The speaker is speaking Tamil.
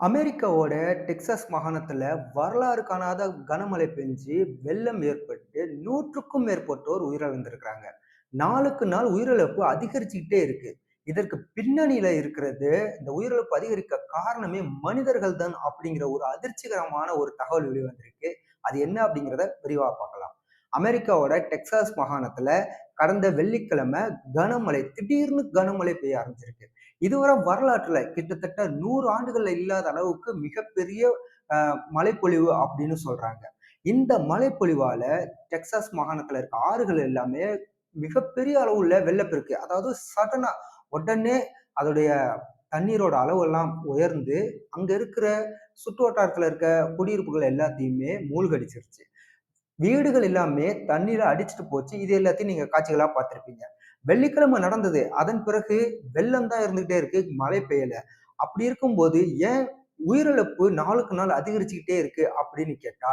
அமெரிக்காவோட டெக்சாஸ் மாகாணத்துல வரலாறு காணாத கனமழை பெஞ்சு வெள்ளம் ஏற்பட்டு நூற்றுக்கும் மேற்பட்டோர் உயிரிழந்திருக்கிறாங்க. நாளுக்கு நாள் உயிரிழப்பு அதிகரிச்சுக்கிட்டே இருக்கு. இதற்கு பின்னணியில இருக்கிறது இந்த உயிரிழப்பு அதிகரிக்க காரணமே மனிதர்கள் தான் அப்படிங்கிற ஒரு அதிர்ச்சிகரமான ஒரு தகவல் வெளிவந்திருக்கு. அது என்ன அப்படிங்கிறத விரிவா பார்க்கலாம். அமெரிக்காவோட டெக்சாஸ் மாகாணத்துல கடந்த வெள்ளிக்கிழமை கனமழை திடீர்னு கனமழை பெய்ய ஆரம்பிச்சிருக்கு. இதுவரை வரலாற்றுல கிட்டத்தட்ட நூறு ஆண்டுகள்ல இல்லாத அளவுக்கு மிகப்பெரிய மழைப்பொழிவு அப்படின்னு சொல்றாங்க. இந்த மழைப்பொழிவால டெக்சாஸ் மாகாணத்துல இருக்க ஆறுகள் எல்லாமே மிகப்பெரிய அளவுல வெள்ளப்பெருக்கு. அதாவது சடனா உடனே அதோடைய தண்ணீரோட அளவு எல்லாம் உயர்ந்து, அங்க இருக்கிற சுற்றுவட்டாரத்துல இருக்க குடியிருப்புகள் எல்லாத்தையுமே மூழ்கடிச்சிருச்சு. வீடுகள் எல்லாமே தண்ணீரை அடிச்சுட்டு போச்சு. இது எல்லாத்தையும் நீங்க காட்சிகளா பார்த்திருப்பீங்க. வெள்ளிக்கிழமை நடந்தது. அதன் பிறகு வெள்ளம் தான் இருந்துகிட்டே இருக்கு. மழை பெய்யல. அப்படி இருக்கும்போது ஏன் உயிரிழப்பு நாளுக்கு நாள் அதிகரிச்சுக்கிட்டே இருக்கு அப்படின்னு கேட்டா,